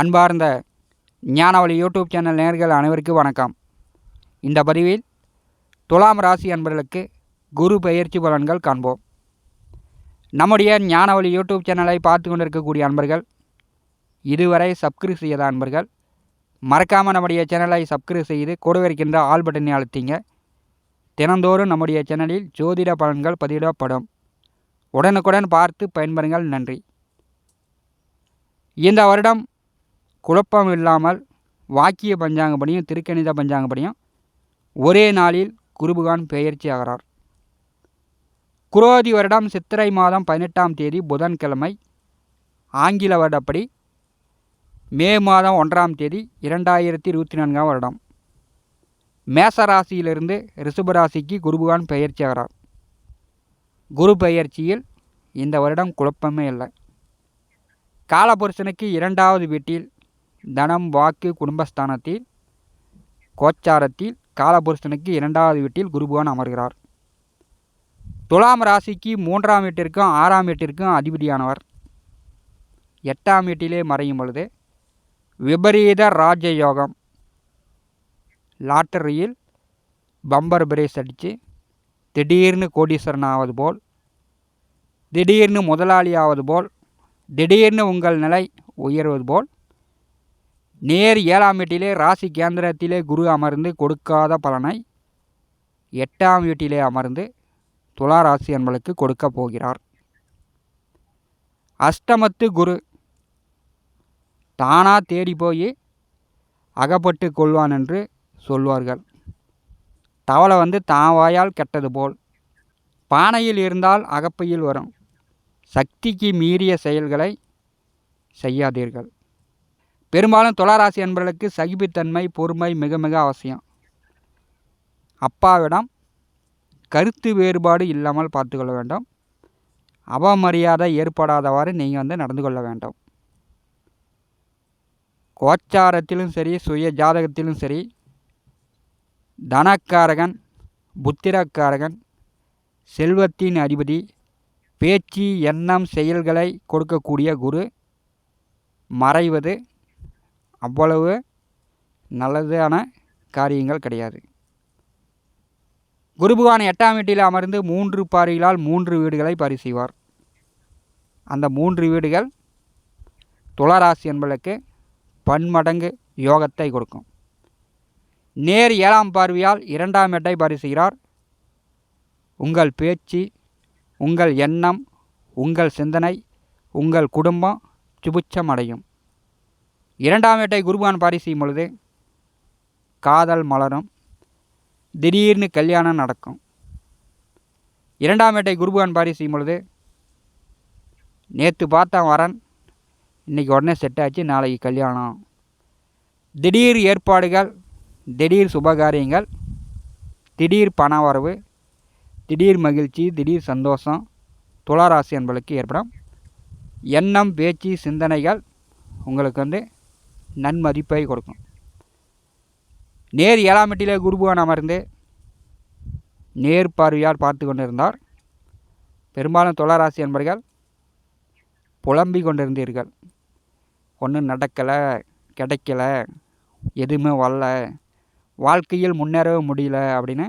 அன்பார்ந்த ஞானவழி YouTube channel நேர்கள் அனைவருக்கும் வணக்கம். இந்த பதிவில் துலாம் ராசி அன்பர்களுக்கு குரு பயிற்சி பலன்கள் காண்போம். நம்முடைய ஞானவழி யூடியூப் சேனலை பார்த்து கொண்டிருக்கக்கூடிய அன்பர்கள் இதுவரை சப்ஸ்கிரைப் செய்யாத அன்பர்கள் மறக்காமல் நம்முடைய சேனலை சப்ஸ்கிரைப் செய்து கொடுவிருக்கின்ற ஆல் பட்டனை அழுத்திங்க. தினந்தோறும் நம்முடைய சேனலில் ஜோதிட பலன்கள் பதிவிடப்படும். உடனுக்குடன் பார்த்து பயன்பெறுங்கள். நன்றி. இந்த வருடம் குழப்பம் இல்லாமல் வாக்கிய பஞ்சாங்கப்படியும் திருக்கணித பஞ்சாங்கப்படியும் ஒரே நாளில் குருபகான் பெயர்ச்சி ஆகிறார் குரோதி வருடம் சித்திரை மாதம் பதினெட்டாம் தேதி புதன்கிழமை ஆங்கில வருடப்படி மே மாதம் ஒன்றாம் தேதி இரண்டாயிரத்தி இருபத்தி நான்காம் வருடம். மேச ராசியிலிருந்து ரிஷபராசிக்கு குருபகான் பெயர்ச்சி ஆகிறார் குரு பெயர்ச்சியில் இந்த வருடம் குழப்பமே இல்லை. காலபுருஷனுக்கு இரண்டாவது வீட்டில் தனம் வாக்கு குடும்பஸ்தானத்தில் கோச்சாரத்தில் காலபுருஷனுக்கு இரண்டாவது வீட்டில் குருபவான் அமர்கிறார். துலாம் ராசிக்கு மூன்றாம் வீட்டிற்கும் ஆறாம் வீட்டிற்கும் அதிபதியானவர். எட்டாம் வீட்டிலே மறையும் பொழுது விபரீத ராஜயோகம். லாட்டரியில் பம்பர் பிரேஸ் அடித்து திடீர்னு கோடீஸ்வரன் ஆவது போல் திடீர்னு முதலாளி ஆவது போல் திடீர்னு உங்கள் நிலை உயர்வது போல் நேர் ஏழாம் வீட்டிலே ராசி கேந்திரத்திலே குரு அமர்ந்து கொடுக்காத பலனை எட்டாம் வீட்டிலே அமர்ந்து துலா ராசி என்பளுக்கு கொடுக்க போகிறார். அஷ்டமத்து குரு தானா தேடி போய் அகப்பட்டு கொள்வான் என்று சொல்வார்கள். தவளை வந்து தாவாயால் வாயால் கெட்டது போல் பானையில் இருந்தால் அகப்பையில் வரும். சக்திக்கு மீறிய செயல்களை செய்யாதீர்கள். பெரும்பாலும் துளாராசி அன்பர்களுக்கு சகிப்புத்தன்மை பொறுமை மிக மிக அவசியம். அப்பாவிடம் கருத்து வேறுபாடு இல்லாமல் பார்த்துக்கொள்ள வேண்டும். அவமரியாதை ஏற்படாதவாறு நீங்கள் வந்து நடந்து கொள்ள வேண்டும். கோச்சாரத்திலும் சரி சுய ஜாதகத்திலும் சரி தனக்காரகன் புத்திரக்காரகன் செல்வத்தின் அதிபதி பேச்சு எண்ணம் செயல்களை கொடுக்கக்கூடிய குரு மறைவது அவ்வளவு நல்லதான காரியங்கள் கிடையாது. குரு பகவான் எட்டாம் வீட்டில் அமர்ந்து மூன்று பார்வைகளால் மூன்று வீடுகளை பரிசீவார் அந்த மூன்று வீடுகள் துளராசி என்பதற்கு பன்மடங்கு யோகத்தை கொடுக்கும். நேர் ஏழாம் பார்வையால் இரண்டாம் எட்டை பரிசுகிறார் உங்கள் பேச்சு உங்கள் எண்ணம் உங்கள் சிந்தனை உங்கள் குடும்பம் சுபிச்சம் அடையும் இரண்டாம் வேட்டை குருபான் பாரி செய்யும் பொழுது காதல் மலரும் திடீர்னு கல்யாணம் நடக்கும். இரண்டாம் வேட்டை குருபான் பாரி செய்யும் பொழுது நேற்று பார்த்தேன் வரன் இன்றைக்கி உடனே செட் ஆச்சு நாளைக்கு கல்யாணம். திடீர் ஏற்பாடுகள் திடீர் சுபகாரியங்கள் திடீர் பண வரவு திடீர் மகிழ்ச்சி திடீர் சந்தோஷம் துளாராசி என்பளுக்கு ஏற்படும் எண்ணம் பேச்சு சிந்தனைகள் உங்களுக்கு வந்து நன்மதிப்பை கொடுக்கும். நேர் ஏழாம் எட்டிலே குருபுவன் அமர்ந்து நேர் பார்வையால் பார்த்து கொண்டிருந்தார். பெரும்பாலும் தொலராசி என்பர்கள் புலம்பிக் கொண்டிருந்தீர்கள். ஒன்றும் நடக்கலை கிடைக்கல எதுவுமே வரல வாழ்க்கையில் முன்னேறவே முடியல அப்படின்னு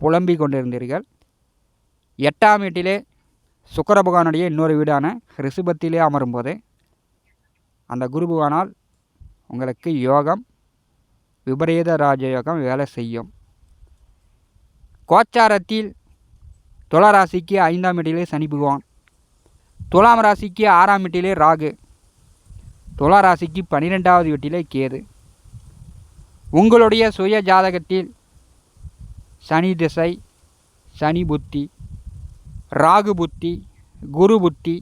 புலம்பிக் கொண்டிருந்தீர்கள். எட்டாம் வீட்டிலே சுக்கர பகவானுடைய இன்னொரு வீடான ரிஷபத்திலே அமரும்போது அந்த குரு பகவானால் உங்களுக்கு யோகம் விபரீத ராஜயோகம் வேலை செய்யும். கோச்சாரத்தில் துளராசிக்கு ஐந்தாம் இடையிலே சனி பகவான் துலாம் ராசிக்கு ஆறாம் வீட்டிலே ராகு துலா ராசிக்கு பன்னிரெண்டாவது வீட்டிலே கேது. உங்களுடைய சுய ஜாதகத்தில் சனி திசை சனி புத்தி ராகு புத்தி குரு புத்தி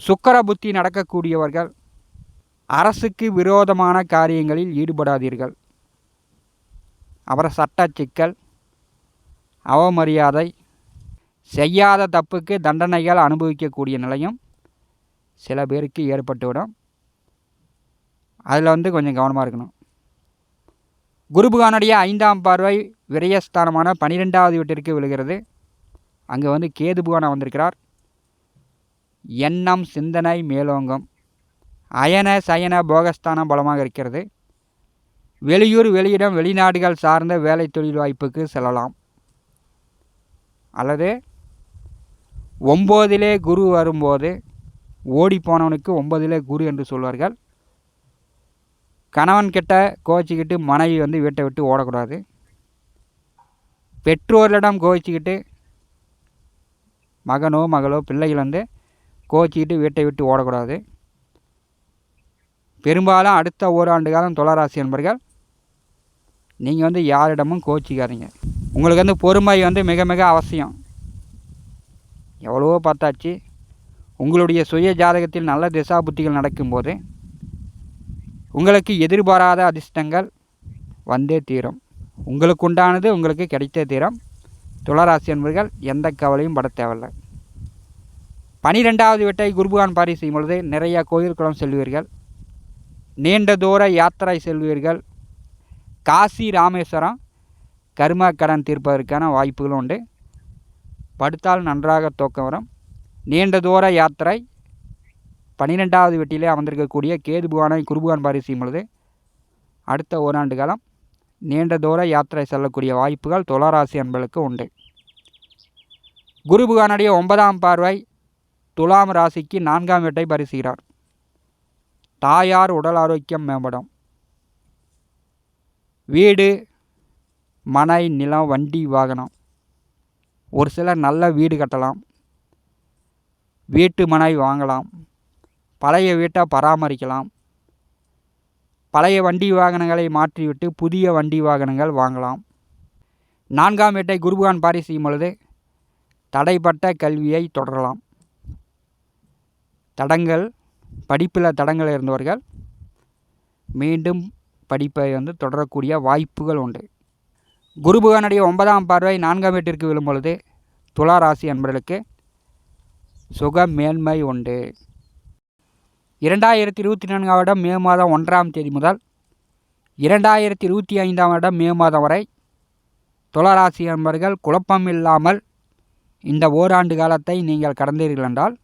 சுக்கர புத்தி நடக்கக்கூடியவர்கள் அரசுக்கு விரோதமான காரியங்களில் ஈடுபடாதீர்கள். அப்புறம் சட்ட சிக்கல் அவமரியாதை செய்யாத தப்புக்கு தண்டனைகள் அனுபவிக்கக்கூடிய நிலையும் சில பேருக்கு ஏற்பட்டுவிடும். அதில் வந்து கொஞ்சம் கவனமாக இருக்கணும். குருபுகானுடைய ஐந்தாம் பார்வை விரயஸ்தானமான பனிரெண்டாவது வீட்டிற்கு விழுகிறது. அங்கே வந்து கேது புகானா வந்திருக்கிறார். எண்ணம் சிந்தனை மேலோங்கம். அயன சயன போகஸ்தானம் பலமாக இருக்கிறது. வெளியூர் வெளியிடம் வெளிநாடுகள் சார்ந்த வேலை தொழில் வாய்ப்புக்கு செல்லலாம். அல்லது ஒம்போதிலே குரு வரும்போது ஓடி போனவனுக்கு ஒன்பதிலே குரு என்று சொல்வார்கள். கணவன் கிட்ட கோச்சிக்கிட்டு மனைவி வந்து வீட்டை விட்டு ஓடக்கூடாது. பெற்றோரிடம் கோச்சிக்கிட்டு மகனோ மகளோ பிள்ளைகள் வந்து கோச்சிக்கிட்டு வீட்டை விட்டு ஓடக்கூடாது. பெரும்பாலும் அடுத்த ஓராண்டு காலம் துளராசி நண்பர்கள் நீங்கள் வந்து யாரிடமும் கோச்சிக்காதீங்க. உங்களுக்கு வந்து பொறுமை வந்து மிக மிக அவசியம். எவ்வளவோ பார்த்தாச்சு. உங்களுடைய சுய ஜாதகத்தில் நல்ல திசா புத்திகள் நடக்கும்போது உங்களுக்கு எதிர்பாராத அதிர்ஷ்டங்கள் வந்தே தீரும். உங்களுக்கு உண்டானது உங்களுக்கு கிடைத்தே தீரும். துளராசி என்பர்கள் எந்த கவலையும் பட தேவையில்லை. பனிரெண்டாவது வீட்டை குருபகான் பாரி செய்யும் பொழுது நிறைய கோயில் குளம் செல்வீர்கள். நீண்ட தூர யாத்திரை செல்வீர்கள். காசி ராமேஸ்வரம் கருமா கடன் தீர்ப்பதற்கான வாய்ப்புகளும் உண்டு படுத்தால் நன்றாக தூக்கம் வரும். நீண்ட தூர யாத்திரை பன்னிரெண்டாவது வெட்டியிலே அமர்ந்திருக்கக்கூடிய கேது புகானை குருபுகான் பாரி பொழுது அடுத்த ஓராண்டு காலம் நீண்ட தூர யாத்திரை செல்லக்கூடிய வாய்ப்புகள் துளாராசி அன்பர்களுக்கு உண்டு. குருபுகானுடைய ஒன்பதாம் பார்வை துலாம் ராசிக்கு நான்காம் வீட்டை பரிசுகிறார் தாயார் உடல் ஆரோக்கியம் மேம்படும். வீடு மனை நிலம் வண்டி வாகனம். ஒரு சிலர் நல்ல வீடு கட்டலாம். வீட்டு மனை வாங்கலாம். பழைய வீட்டை பராமரிக்கலாம். பழைய வண்டி வாகனங்களை மாற்றிவிட்டு புதிய வண்டி வாகனங்கள் வாங்கலாம். நான்காம் வீட்டை குருபகான் பாரி செய்யும் பொழுது தடைப்பட்ட கல்வியை தொடரலாம். தடங்கள் படிப்பில் தடங்கள் இருந்தவர்கள் மீண்டும் படிப்பை வந்து தொடரக்கூடிய வாய்ப்புகள் உண்டு. குருபகானுடைய ஒன்பதாம் பார்வை நான்காம் வீட்டிற்கு விழும் பொழுது துலா ராசி அன்பர்களுக்கு சுக மேன்மை உண்டு. இரண்டாயிரத்தி இருபத்தி நான்காம் வருடம் மே மாதம் ஒன்றாம் தேதி முதல் இரண்டாயிரத்தி இருபத்தி ஐந்தாம் வருடம் மே மாதம் வரை துளராசி அன்பர்கள் குழப்பம் இல்லாமல் இந்த ஓராண்டு காலத்தை நீங்கள் கடந்தீர்கள் என்றால்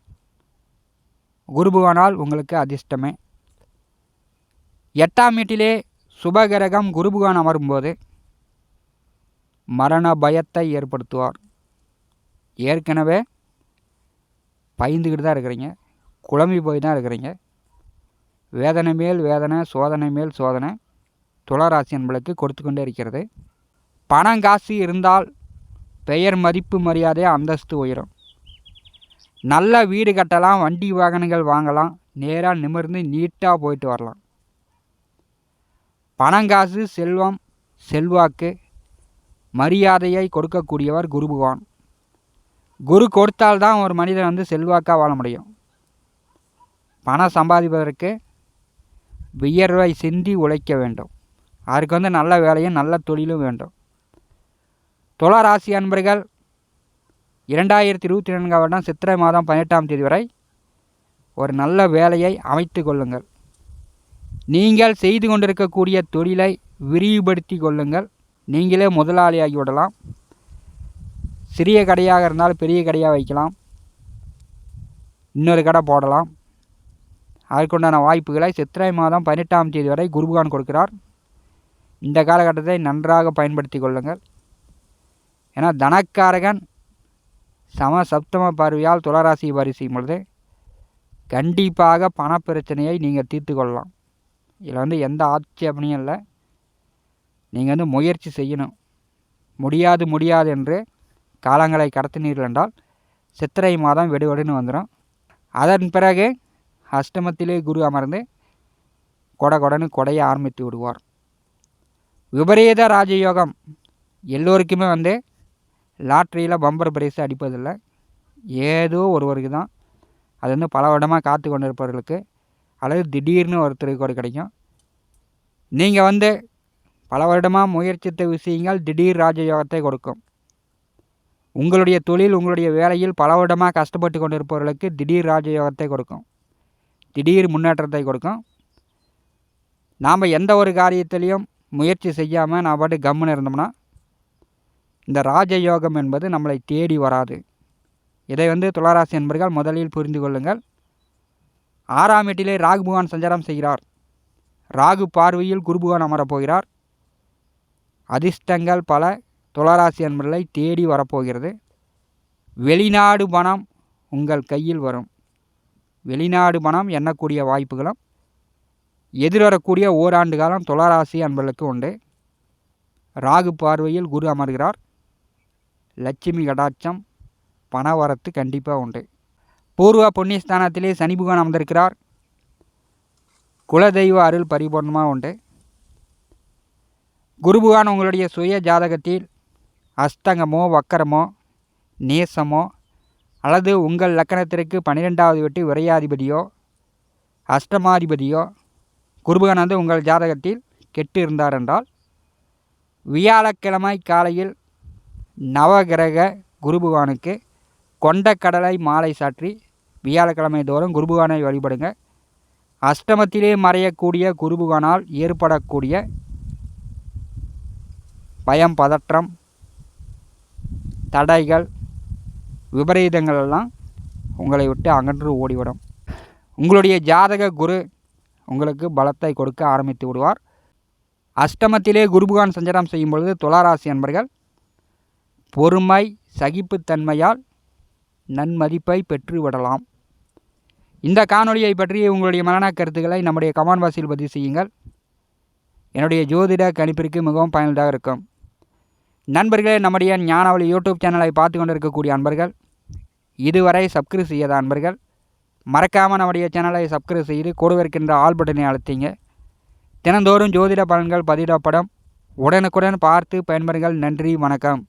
குருபுவனால் உங்களுக்கு அதிர்ஷ்டமே. எட்டாம் வீட்டிலே சுபகிரகம் குருபுகான் அமரும்போது மரண பயத்தை ஏற்படுத்துவார். ஏற்கனவே பயந்துக்கிட்டு தான் இருக்கிறீங்க. குழம்பி போய் தான் இருக்கிறீங்க. வேதனை மேல் வேதனை சோதனை மேல் சோதனை துளராசி என்பளுக்கு கொடுத்து கொண்டே இருக்கிறது. பணம் காசு இருந்தால் பெயர் மதிப்பு மரியாதை அந்தஸ்து உயரும். நல்ல வீடு கட்டலாம் வண்டி வாகனங்கள் வாங்கலாம் நேராக நிமிர்ந்து நீட்டாக போயிட்டு வரலாம். பணங்காசு செல்வம் செல்வாக்கு மரியாதையை கொடுக்கக்கூடியவர் குரு பகவான் குரு கொடுத்தால்தான் ஒரு மனிதன் வந்து செல்வாக்காக வாழ முடியும். பணம் சம்பாதிப்பதற்கு வியர்வை சிந்தி உழைக்க வேண்டும். அதற்கு வந்து நல்ல வேலையும் நல்ல தொழிலும் வேண்டும். துளராசி அன்பர்கள் இரண்டாயிரத்தி இருபத்தி நான்காம் வருடம் சித்திரை மாதம் பதினெட்டாம் தேதி வரை ஒரு நல்ல வேலையை அமைத்து கொள்ளுங்கள். நீங்கள் செய்து கொண்டிருக்கக்கூடிய தொழிலை விரிவுபடுத்தி கொள்ளுங்கள். நீங்களே முதலாளியாகி விடலாம். சிறிய கடையாக இருந்தால் பெரிய கடையாக வைக்கலாம். இன்னொரு கடை போடலாம். அதற்குண்டான வாய்ப்புகளை சித்திரை மாதம் பதினெட்டாம் தேதி வரை குருபகான் கொடுக்கிறார். இந்த காலகட்டத்தை நன்றாக பயன்படுத்தி கொள்ளுங்கள். ஏன்னா தனக்காரகன் சம சப்தம பார்வையால் துளராசி பரிசையும் பொழுது கண்டிப்பாக பணப்பிரச்சனையை நீங்கள் தீர்த்து கொள்ளலாம். இதில் வந்து எந்த ஆட்சேபனையும் இல்லை. நீங்கள் வந்து முயற்சி செய்யணும். முடியாது முடியாது என்று காலங்களை கடத்தினீர்கள் என்றால் சித்திரை மாதம் வெடுவெடுன்னு வந்துடும் அதன் பிறகு அஷ்டமத்திலே குரு அமர்ந்து கொட கொடன்னு கொடைய ஆரம்பித்து விடுவார். விபரீத ராஜயோகம் எல்லோருக்குமே வந்து லாட்ரியில் பம்பர் பிரைஸ் அடிப்பதில்லை. ஏதோ ஒருவருக்கு தான். அது வந்து பல வருடமாக காத்து கொண்டிருப்பவர்களுக்கு. அல்லது திடீர்னு ஒருத்தருக்கு கூட கிடைக்கும். நீங்கள் வந்து பல வருடமாக முயற்சித்த விஷயங்கள் திடீர் ராஜயோகத்தை கொடுக்கும். உங்களுடைய தொழில் உங்களுடைய வேலையில் பல வருடமாக கஷ்டப்பட்டு கொண்டிருப்பவர்களுக்கு திடீர் ராஜயோகத்தை கொடுக்கும். திடீர் முன்னேற்றத்தை கொடுக்கும். நாம் எந்த ஒரு காரியத்திலையும் முயற்சி செய்யாமல் நான் பாட்டு கம்முன்னு இருந்தோம்னா இந்த ராஜயோகம் என்பது நம்மளை தேடி வராது. இதை வந்து துளாராசி என்பர்கள் முதலில் புரிந்து கொள்ளுங்கள். ஆறாம் எட்டிலே ராகு சஞ்சாரம் செய்கிறார். ராகு பார்வையில் குரு அமரப்போகிறார். அமரப் போகிறார் அதிர்ஷ்டங்கள் பல துளராசி அன்பர்களை தேடி வரப்போகிறது. வெளிநாடு பணம் உங்கள் கையில் வரும். வெளிநாடு பணம் எண்ணக்கூடிய வாய்ப்புகளும் எதிர்வரக்கூடிய ஓராண்டு காலம் துளராசி அன்பர்களுக்கு உண்டு. ராகு பார்வையில் குரு அமர்கிறார். லட்சுமி கடாட்சம் பணவரத்து கண்டிப்பாக உண்டு. பூர்வ புண்ணியஸ்தானத்திலே சனி புகான் அமர்ந்திருக்கிறார். குலதெய்வ அருள் பரிபூர்ணமாக உண்டு. குருபுகான் உங்களுடைய சுய ஜாதகத்தில் அஸ்தங்கமோ வக்கரமோ நேசமோ அல்லது உங்கள் லக்கணத்திற்கு பன்னிரெண்டாவது வெட்டி விரையாதிபதியோ அஷ்டமாதிபதியோ குருபகன் வந்து உங்கள் ஜாதகத்தில் கெட்டு இருந்தார் என்றால் வியாழக்கிழமை காலையில் நவகிரக குருபகவானுக்கு கொண்ட கடலை மாலை சாற்றி வியாழக்கிழமை தோறும் குருபகவானை வழிபடுங்க. அஷ்டமத்திலே மறையக்கூடிய குருபகவானால் ஏற்படக்கூடிய பயம் பதற்றம் தடைகள் விபரீதங்கள் எல்லாம் உங்களை விட்டு அகன்று ஓடிவிடும். உங்களுடைய ஜாதக குரு உங்களுக்கு பலத்தை கொடுக்க ஆரம்பித்து விடுவார். அஷ்டமத்திலே குருபகான் சஞ்சாரம் செய்யும் பொழுது துளாராசி அன்பர்கள் பொறுமை சகிப்புத்தன்மையால் நன்மதிப்பை பெற்று விடலாம் இந்த காணொலியை பற்றி உங்களுடைய மரண கருத்துக்களை நம்முடைய கமான் வாசியில் பதிவு செய்யுங்கள். என்னுடைய ஜோதிட கணிப்பிற்கு மிகவும் பயனுள்ளதாக இருக்கும். நண்பர்களே நம்முடைய ஞானவழி யூடியூப் சேனலை பார்த்து கொண்டு இருக்கக்கூடிய அன்பர்கள் இதுவரை சப்ஸ்கிரைப் செய்யாத அன்பர்கள் மறக்காமல் நம்முடைய சேனலை சப்ஸ்கிரைப் செய்து கூடவிருக்கின்ற ஆல் பட்டனை அழுத்திங்க. தினந்தோறும் ஜோதிட பலன்கள் பதிவிடப்படும். உடனுக்குடன் பார்த்து பயன்பெறுங்கள். நன்றி வணக்கம்.